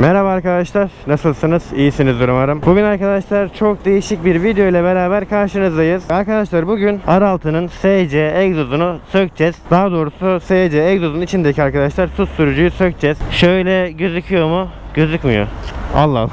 Merhaba arkadaşlar, nasılsınız? İyisinizdir umarım. Bugün arkadaşlar çok değişik bir video ile beraber karşınızdayız. Arkadaşlar bugün R6'nın SC egzozunu sökeceğiz. Daha doğrusu SC egzozun içindeki arkadaşlar susturucuyu sökeceğiz. Şöyle gözüküyor mu? Gözükmüyor. Allah Allah.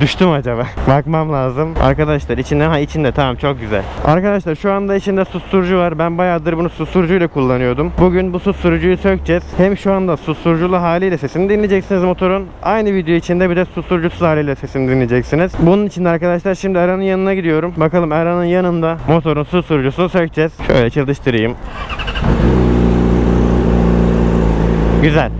Düştüm acaba? Bakmam lazım. Arkadaşlar içinde ha içinde tamam çok güzel. Arkadaşlar şu anda içinde susturucu var. Ben bayağıdır bunu susturucuyla kullanıyordum. Bugün bu susturucuyu sökeceğiz. Hem şu anda susturuculu haliyle sesini dinleyeceksiniz motorun. Aynı video içinde bir de susturucusuz haliyle sesini dinleyeceksiniz. Bunun için arkadaşlar şimdi Erhan'ın yanına gidiyorum. Bakalım Erhan'ın yanında motorun susturucusunu sökeceğiz. Şöyle çalıştırayım. Güzel.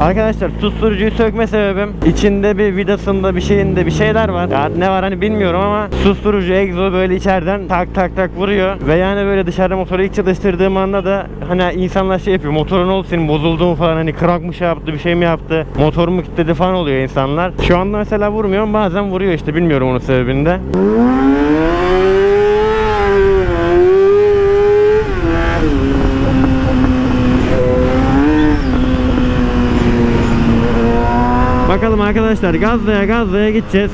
Arkadaşlar susturucuyu sökme sebebim içinde bir vidasında bir şeyinde bir şeyler var. Ya ne var hani bilmiyorum ama susturucu egzo böyle içeriden tak tak tak vuruyor. Ve yani böyle dışarıda motoru ilk çalıştırdığım anda da hani insanlar şey yapıyor. Motorun oldu senin bozuldu mu falan hani krak mı şey yaptı bir şey mi yaptı. Motor mu kilitledi falan oluyor insanlar. Şu anda mesela vurmuyor ama bazen vuruyor işte bilmiyorum onun sebebini de. Bakalım arkadaşlar gazlaya gazlaya gideceğiz.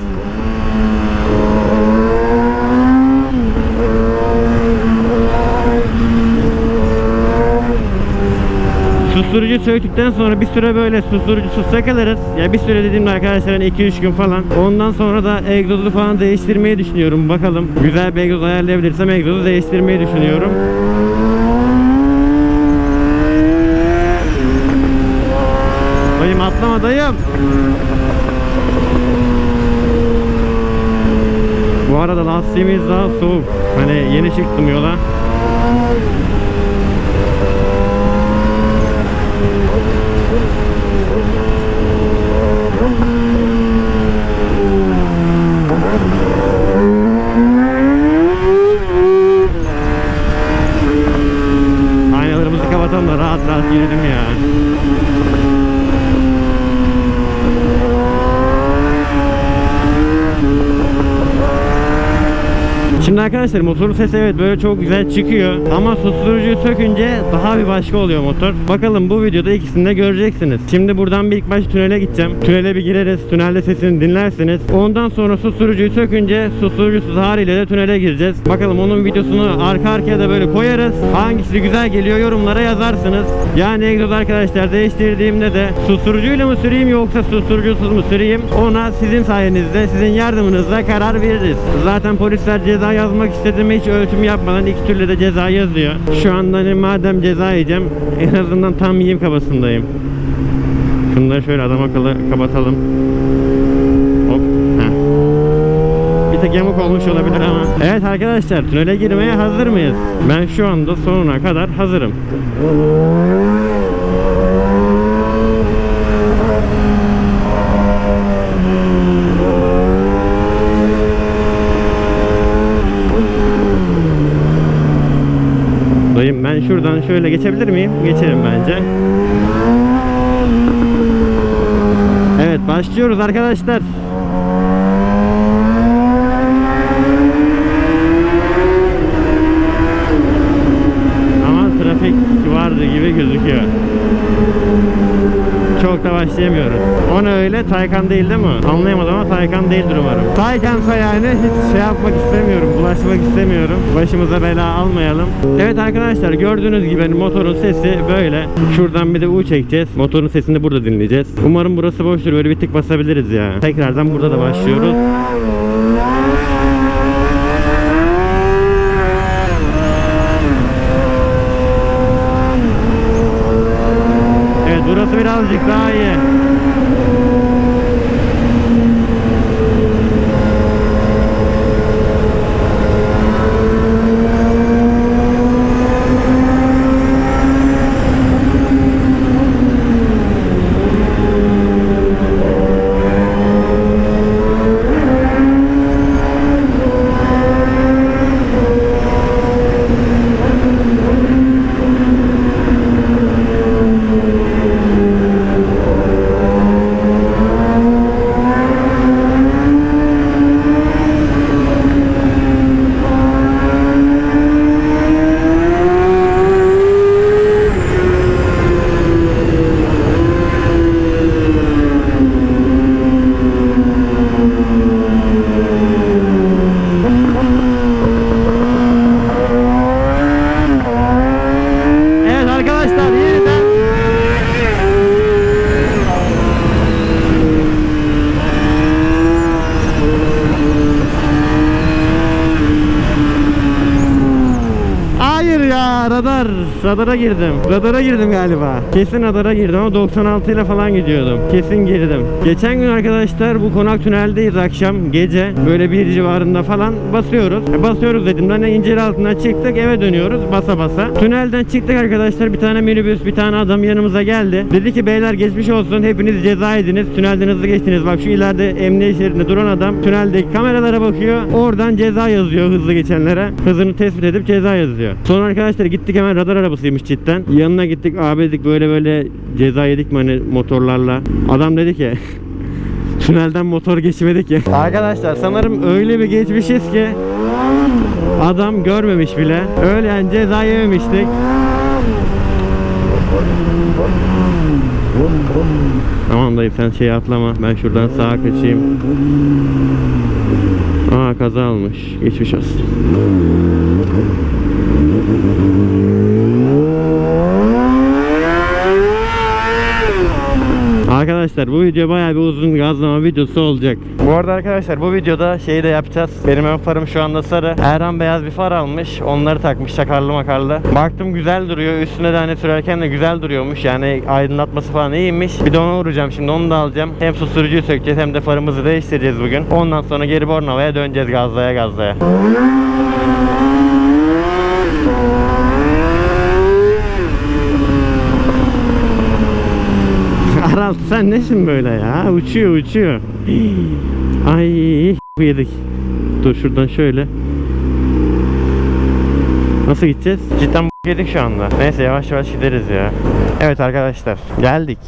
Susturucu söktükten sonra bir süre böyle susturucusuz takılırız. Ya bir süre dediğimde arkadaşlar 2-3 gün falan. Ondan sonra da egzozu falan değiştirmeyi düşünüyorum. Bakalım güzel bir egzoz ayarlayabilirsem egzozu değiştirmeyi düşünüyorum. Dayım atlama dayım. Arada lastiğimiz daha soğuk. Hani yeni çıktım yola. Aynalarımızı kapatalım da rahat rahat yürüdüm ya. Şimdi arkadaşlar motorun sesi evet böyle çok güzel çıkıyor ama susturucuyu sökünce daha bir başka oluyor motor. Bakalım bu videoda ikisini de göreceksiniz. Şimdi buradan bir ilk baş tünele gideceğim. Tünele bir gireriz. Tünelde sesini dinlersiniz. Ondan sonra susturucuyu sökünce susturucusuz haliyle de tünele gireceğiz. Bakalım onun videosunu arka arkaya da böyle koyarız. Hangisi güzel geliyor yorumlara yazarsınız. Yani egzoz arkadaşlar değiştirdiğimde de susturucuyla mı süreyim yoksa susturucusuz mu süreyim? Ona sizin sayenizde, sizin yardımınızla karar veririz. Zaten polisler ceza yazmak istediğimi hiç ölçüm yapmadan iki türlü de ceza yazıyor. Şu anda hani madem ceza yiyeceğim en azından tam yiyeyim kafasındayım. Şunları şöyle adam akıllı kapatalım. Hop. Heh. Bir tek yamuk olmuş olabilir ama. Evet arkadaşlar tünele girmeye hazır mıyız? Ben şu anda sonuna kadar hazırım. Dayım ben şuradan şöyle geçebilir miyim? Geçerim bence. Evet başlıyoruz arkadaşlar. Ama trafik vardı gibi gözüküyor. Da başlayamıyoruz. O öyle? Taycan değil değil mi? Anlayamadım ama Taycan değildir umarım. Taycansa yani hiç şey yapmak istemiyorum, bulaşmak istemiyorum. Başımıza bela almayalım. Evet arkadaşlar gördüğünüz gibi hani motorun sesi böyle. Şuradan bir de U çekeceğiz. Motorun sesini burada dinleyeceğiz. Umarım burası boştur. Böyle bir tık basabiliriz ya. Tekrardan burada da başlıyoruz. Burası birazcık daha iyi. Radara girdim. Radara girdim galiba. Kesin radara girdim ama 96 ile falan gidiyordum. Kesin girdim. Geçen gün arkadaşlar bu konak tüneldeyiz akşam gece böyle bir civarında falan basıyoruz. E, basıyoruz dedim. De incir altından çıktık eve dönüyoruz basa basa. Tünelden çıktık arkadaşlar bir tane minibüs bir tane adam yanımıza geldi. Dedi ki beyler geçmiş olsun hepiniz ceza yediniz. Tünelden hızlı geçtiniz. Bak şu ileride emniyet şeridinde duran adam tüneldeki kameralara bakıyor. Oradan ceza yazıyor hızlı geçenlere. Hızını tespit edip ceza yazıyor. Sonra arkadaşlar gittik hemen radar arabasıymış cidden. Yanına gittik abi dedik böyle böyle ceza yedik mi hani motorlarla. Adam dedi ki Tünelden motor geçmedi ki. Arkadaşlar sanırım öyle bir geçmişiz ki adam görmemiş bile. Öyle yani ceza yememiştik. Tamam dayı sen şey atlama. Ben şuradan sağa kaçayım. Aa kaza olmuş. Geçmiş olsun. Arkadaşlar bu video bayağı bir uzun gazlama videosu olacak. Bu arada arkadaşlar bu videoda şeyi de yapacağız. Benim ön farım şu anda sarı. Erhan beyaz bir far almış. Onları takmış çakarlı makarlı. Baktım güzel duruyor. Üstüne de hani sürerken de güzel duruyormuş. Yani aydınlatması falan iyiymiş. Bir de ona vuracağım şimdi onu da alacağım. Hem susturucuyu sökeceğiz hem de farımızı değiştireceğiz bugün. Ondan sonra geri Bornova'ya döneceğiz gazlaya gazlaya. Aral sen nesin böyle ya? Uçuyor uçuyor. Ay yedik. Dur şuradan şöyle. Nasıl gideceğiz? Cidden yedik şu anda. Neyse yavaş yavaş gideriz ya. Evet arkadaşlar geldik.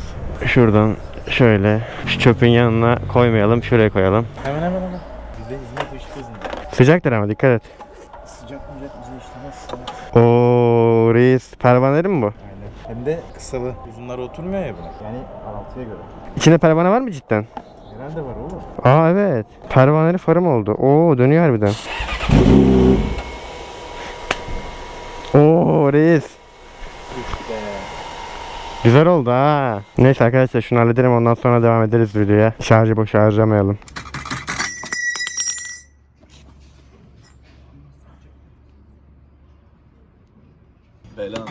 Şuradan şöyle şu çöpün yanına koymayalım. Şuraya koyalım. Hemen hemen hemen. Bizde hizmet ışık hızında. Sıcaktır ama dikkat et. Sıcak mıcak bize işlemez. Oo reis pervaneli mi bu? Aynen. Hem de kısalı. Uzunlara oturmuyor ya buna. Yani altıya göre. İçinde pervane var mı cidden? Herhalde var oğlum. Aa evet. Pervaneli farım oldu. Oo dönüyor harbiden. Oo reis. İşte. Güzel oldu ha. Neyse arkadaşlar şunu halledelim ondan sonra devam ederiz videoya. Şarjı boş harcamayalım. Bela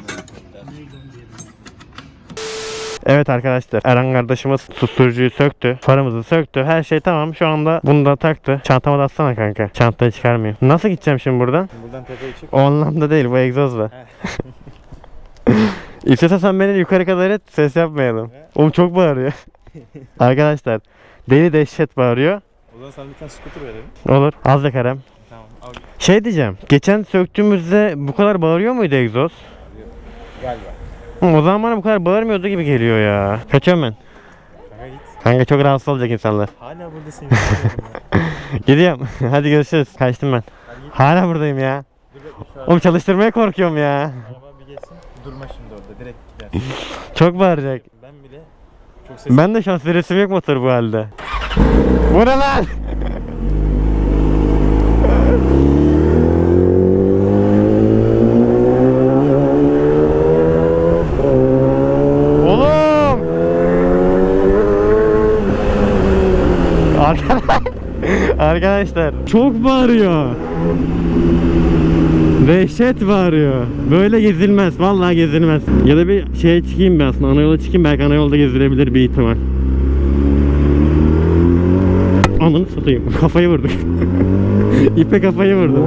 Evet arkadaşlar Eren kardeşimiz susturucuyu söktü. Farımızı söktü. Her şey tamam. Şu anda bunu da taktı. Çantama da atsana kanka. Çantayı çıkarmayayım. Nasıl gideceğim şimdi buradan? Buradan tepeye çık. O anlamda değil bu egzozla. İstiyorsan sen beni yukarı kadar et ses yapmayalım. Oğlum çok bağırıyor. Arkadaşlar deli dehşet bağırıyor. O zaman sana bir tane scooter verelim. Olur. Az da karem. Tamam al. Şey diyeceğim. Geçen söktüğümüzde bu kadar bağırıyor muydu egzoz? Galiba. O zaman bana bu kadar bağırmıyordu gibi geliyor ya. Kaçıyorum ben. Kanka git. Kanka çok rahatsız olacak insanlar. Hala buradasın. Gidiyorum. Hadi görüşürüz. Kaçtım ben. Hala buradayım ya. Oğlum çalıştırmaya korkuyorum ya. araba bir geçsin. Durma şimdi orada. Direkt gider. Çok bağıracak. Ben bile çok ses Ben de şans veresim yok motor bu halde. Bu ne lan? Arkadaşlar çok bağırıyor. Dehşet bağırıyor. Böyle gezilmez. Vallahi gezilmez. Ya da bir şeye çıkayım ben aslında. Ana yola çıkayım. Belki ana yolda gezilebilir bir ihtimal. Ananı satayım. Kafayı vurduk. İpe kafayı vurdum.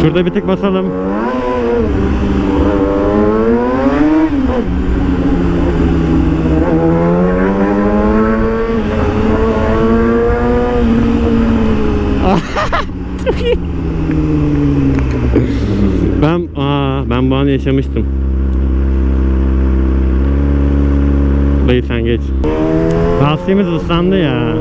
Şurada bir tık basalım. Ben aa ben bu anı yaşamıştım. Dayı sen geç. Lastiğimiz ıslandı ya.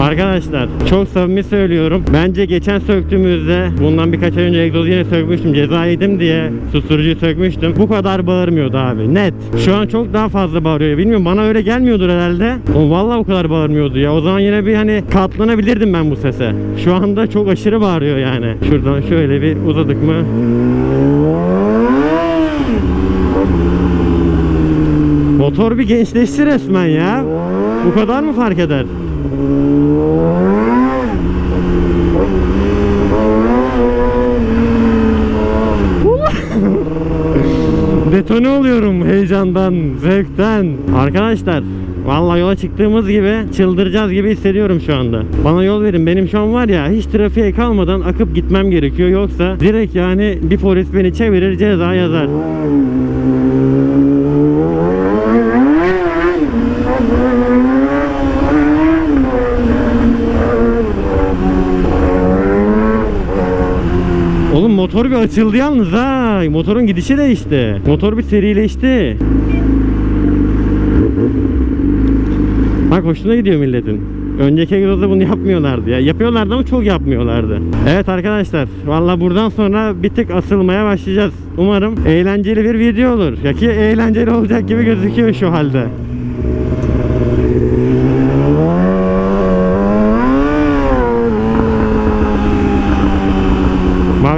Arkadaşlar çok samimi söylüyorum. Bence geçen söktüğümüzde bundan birkaç ay önce egzozu yine sökmüştüm. Ceza yedim diye susturucuyu sökmüştüm. Bu kadar bağırmıyordu abi. Net. Şu an çok daha fazla bağırıyor. Bilmiyorum bana öyle gelmiyordur herhalde. O vallahi bu kadar bağırmıyordu ya. O zaman yine bir hani katlanabilirdim ben bu sese. Şu anda çok aşırı bağırıyor yani. Şuradan şöyle bir uzadık mı? Motor bir gençleşti resmen ya. Bu kadar mı fark eder? Detone oluyorum heyecandan, zevkten. Arkadaşlar Vallahi yola çıktığımız gibi çıldıracağız gibi hissediyorum şu anda. Bana yol verin. Benim şu an var ya hiç trafiğe kalmadan akıp gitmem gerekiyor. Yoksa direkt yani bir polis beni çevirir ceza yazar. Oğlum motor bir açıldı yalnız ha. Motorun gidişi değişti. Motor bir serileşti. Bak hoşuna gidiyor milletin. Önceki egzozda bunu yapmıyorlardı ya. Yapıyorlardı ama çok yapmıyorlardı. Evet arkadaşlar. Valla buradan sonra bir tık asılmaya başlayacağız. Umarım eğlenceli bir video olur. Ya ki eğlenceli olacak gibi gözüküyor şu halde.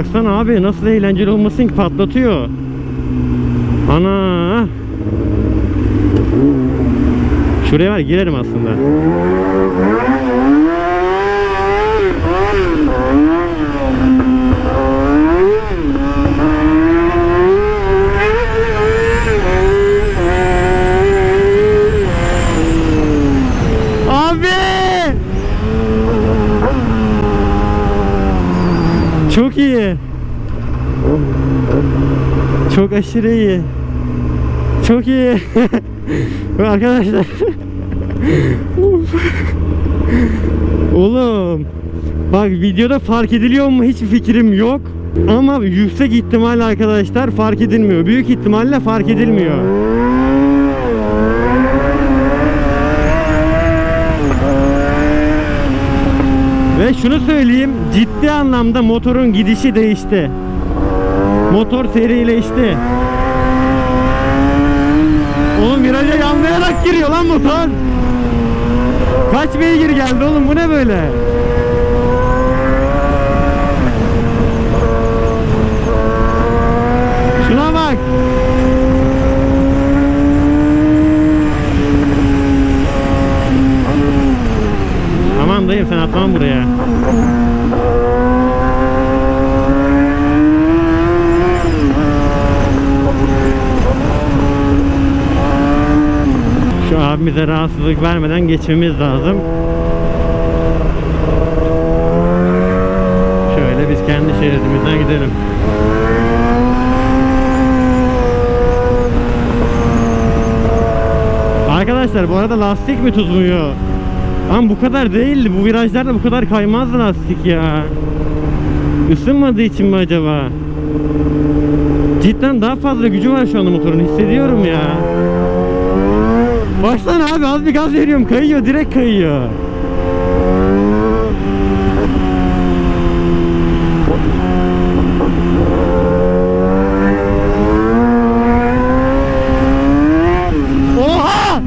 Baksana abi nasıl eğlenceli olmasın ki patlatıyor. Ana. Şuraya var girerim aslında. Abi! Çok iyi. Çok aşırı iyi. Çok iyi. Arkadaşlar. Oğlum. Bak videoda fark ediliyor mu hiç fikrim yok. Ama yüksek ihtimal arkadaşlar fark edilmiyor. Büyük ihtimalle fark edilmiyor. Ve şunu söyleyeyim, ciddi anlamda motorun gidişi değişti. Motor serileşti. Oğlum viraja yanlayarak giriyor lan motor. Kaç beygir geldi oğlum bu ne böyle? Şuna bak. Aman dayım sen atlamam buraya. Abimize rahatsızlık vermeden geçmemiz lazım. Şöyle biz kendi şeridimizden gidelim. Arkadaşlar bu arada lastik mi tutmuyor? Ama bu kadar değildi. Bu virajlarda bu kadar kaymaz lastik ya. Isınmadığı için mi acaba? Cidden daha fazla gücü var şu anda motorun hissediyorum ya. Baksana abi az bir gaz veriyorum kayıyor direkt kayıyor. Oha!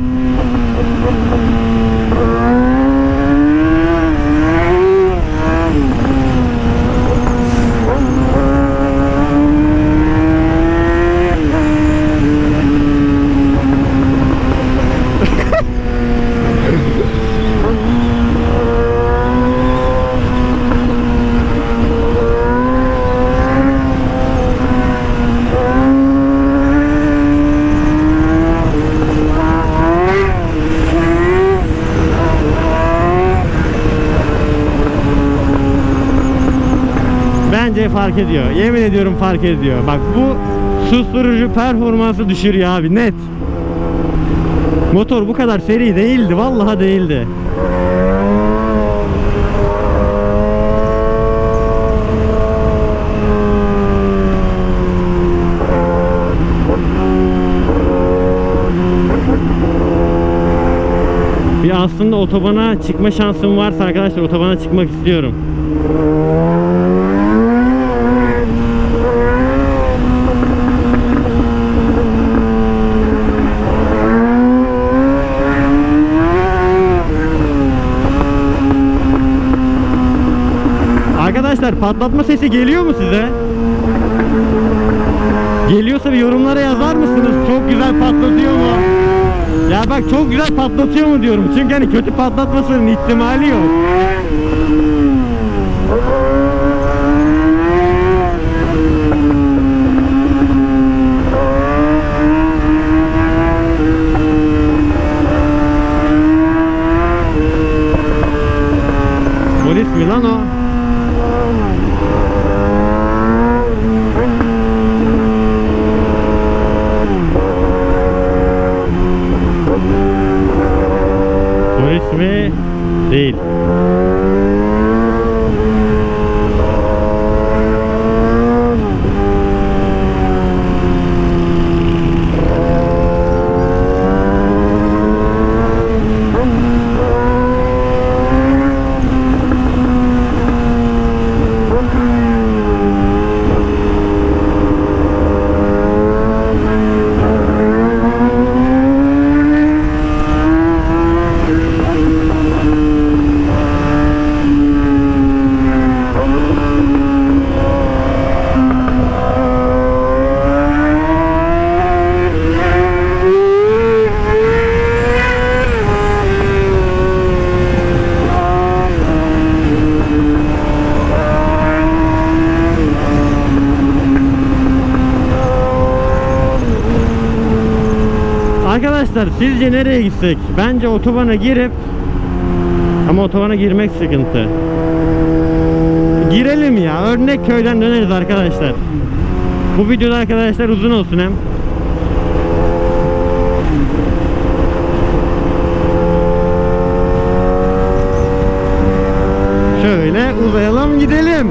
Bence fark ediyor. Yemin ediyorum fark ediyor. Bak bu susturucu performansı düşürüyor abi net. Motor bu kadar seri değildi. Vallahi değildi. Bir aslında otobana çıkma şansım varsa arkadaşlar otobana çıkmak istiyorum. Arkadaşlar patlatma sesi geliyor mu size? Geliyorsa bir yorumlara yazar mısınız? Çok güzel patlatıyor mu? Ya bak çok güzel patlatıyor mu diyorum. Çünkü hani kötü patlatmasının ihtimali yok. Polis mi lan o? Değil. Arkadaşlar sizce nereye gitsek? Bence otobana girip ama otobana girmek sıkıntı. Girelim ya. Örnek köyden döneriz arkadaşlar. Bu videoda arkadaşlar uzun olsun hem. Şöyle uzayalım gidelim.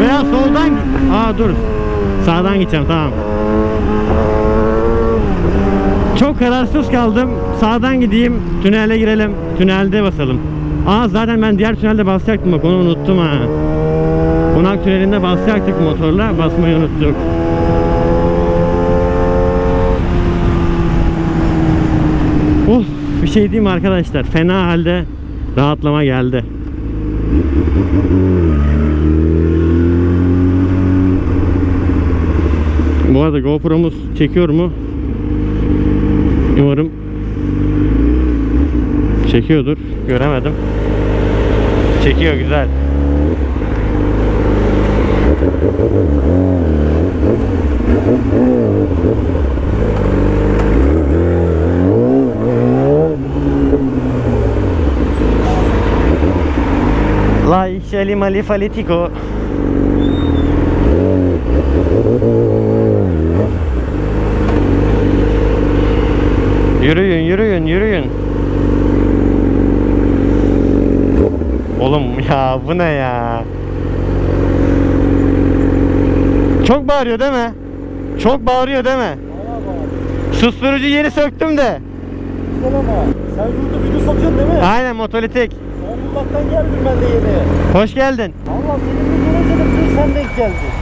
Veya soldan Aa dur. Sağdan gideceğim tamam. Çok kararsız kaldım. Sağdan gideyim, tünele girelim. Tünelde basalım. Aa zaten ben diğer tünelde basacaktım bak onu unuttum ha. Konak tünelinde basacaktık motorla, basmayı unuttuk. Of bir şey diyeyim arkadaşlar. Fena halde rahatlama geldi. Bu arada GoPro'muz çekiyor mu? Umarım çekiyordur. Göremedim. Çekiyor güzel. La işeli mali falitiko. Yürüyün yürüyün yürüyün. Oğlum ya bu ne ya? Çok bağırıyor değil mi? Çok bağırıyor değil mi? Susturucu yeri söktüm de. Ama. Sen burada video satıyorsun değil mi? Aynen motolitik. Zonguldak'tan geldim ben de yeni. Hoş geldin. Allah senin bir görünce de bir sen denk geldin.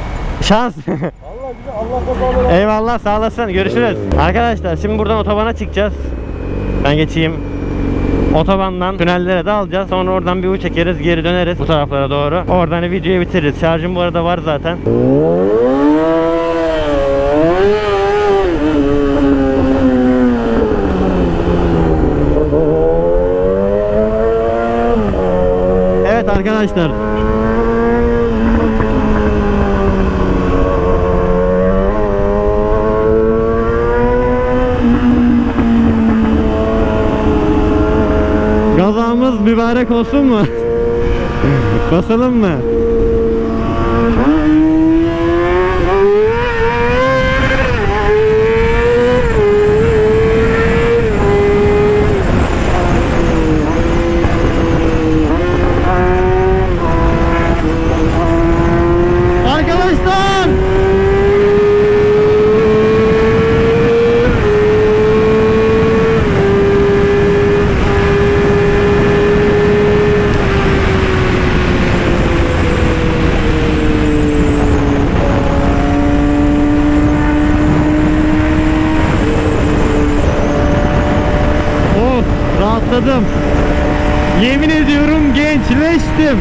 Şans. Allah güzel. Allah kazaları Eyvallah sağ olasın. Görüşürüz. Arkadaşlar şimdi buradan otobana çıkacağız. Ben geçeyim. Otobandan tünellere de alacağız. Sonra oradan bir U çekeriz, geri döneriz bu taraflara doğru. Oradan videoyu bitiririz. Şarjım bu arada var zaten. Evet arkadaşlar. Mübarek olsun mu? Basalım mı? rahatladım. Yemin ediyorum gençleştim.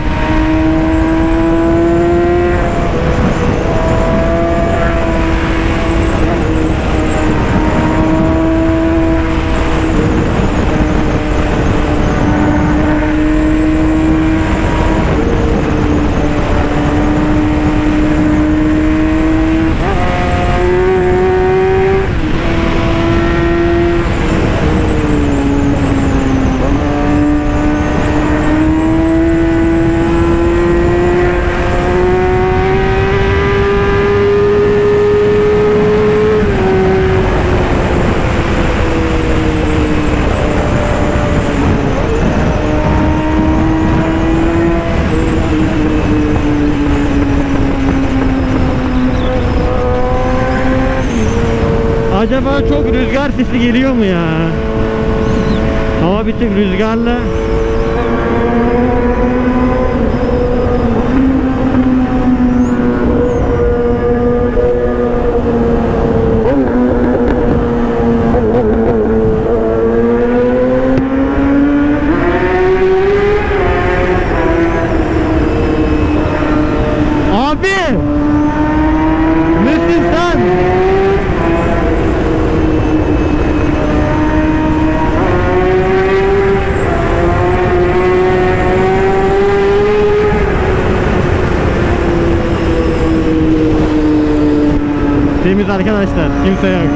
Acaba çok rüzgar sesi geliyor mu ya? Hava bir tık rüzgarlı. Abi! Nesin sen? Temiz arkadaşlar. Kimse yok.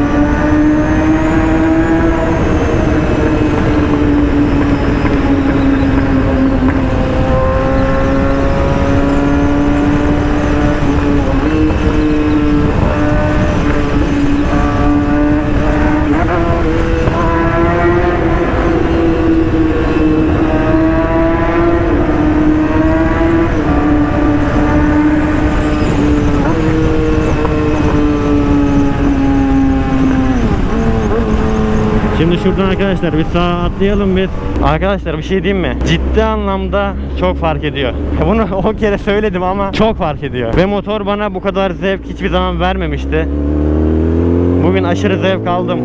Şimdi şuradan arkadaşlar bir sağa atlayalım biz. Arkadaşlar bir şey diyeyim mi? Ciddi anlamda çok fark ediyor. Bunu o kere söyledim ama çok fark ediyor. Ve motor bana bu kadar zevk hiçbir zaman vermemişti. Bugün aşırı zevk aldım.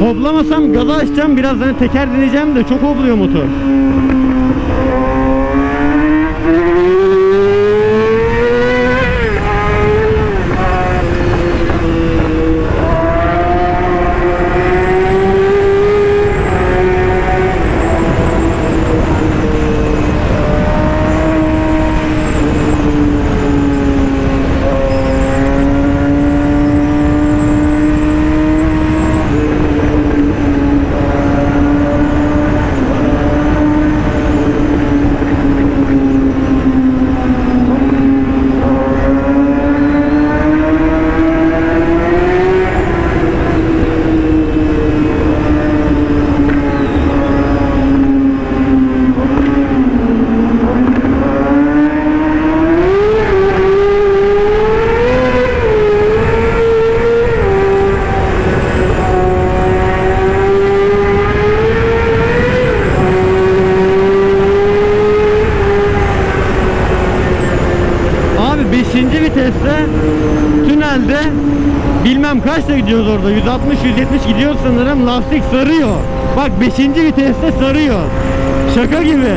Hoplamasam gaza açacağım biraz hani teker deneyeceğim de çok hopluyor motor. 5. viteste tünelde bilmem kaçta gidiyoruz orada 160 170 gidiyor sanırım lastik sarıyor. Bak 5. viteste sarıyor. Şaka gibi.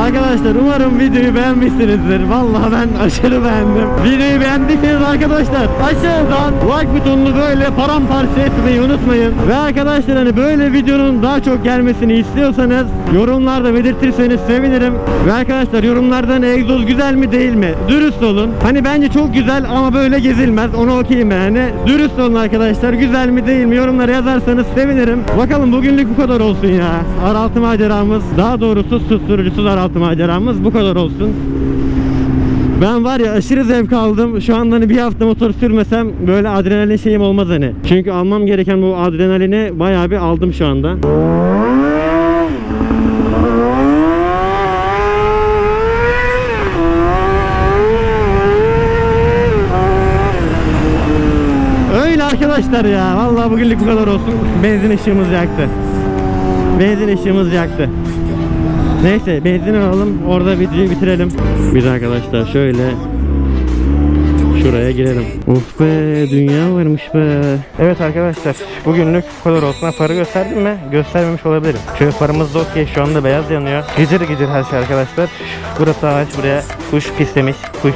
Arkadaşlar umarım videoyu beğenmişsinizdir. Vallahi ben aşırı beğendim. Videoyu beğendiyseniz arkadaşlar aşağıdan like butonunu böyle paramparça etmeyi unutmayın. Ve arkadaşlar hani böyle videonun daha çok gelmesini istiyorsanız yorumlarda belirtirseniz sevinirim. Ve arkadaşlar yorumlardan egzoz güzel mi değil mi? Dürüst olun. Hani bence çok güzel ama böyle gezilmez. Onu okuyayım. Hani dürüst olun arkadaşlar. Güzel mi değil mi? Yorumlara yazarsanız sevinirim. Bakalım bugünlük bu kadar olsun ya. Araltı maceramız daha doğrusu susturucusuz araltı maceramız bu kadar olsun. Ben var ya aşırı zevk aldım. Şu anda hani bir hafta motor sürmesem böyle adrenalin şeyim olmaz hani. Çünkü almam gereken bu adrenalini bayağı bir aldım şu anda. Öyle arkadaşlar ya. Vallahi bugünlük bu kadar olsun. Benzin ışığımız yaktı. Benzin ışığımız yaktı. Neyse benzin alalım. Orada videoyu bitirelim. Biz arkadaşlar şöyle şuraya girelim. Uf be dünya varmış be. Evet arkadaşlar bugünlük bu kadar olsun. Ha, Farı gösterdim mi? Göstermemiş olabilirim. Şöyle farımız da okey. Şu anda beyaz yanıyor. Gıcır gıcır her şey arkadaşlar. Burası ağaç buraya kuş pislemiş. Kuş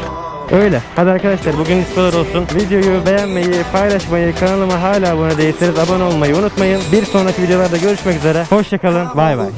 Öyle. Hadi arkadaşlar bugün bu kadar olsun. Videoyu beğenmeyi, paylaşmayı, kanalıma hala abone değilseniz abone olmayı unutmayın. Bir sonraki videolarda görüşmek üzere. Hoşçakalın. Bay bay.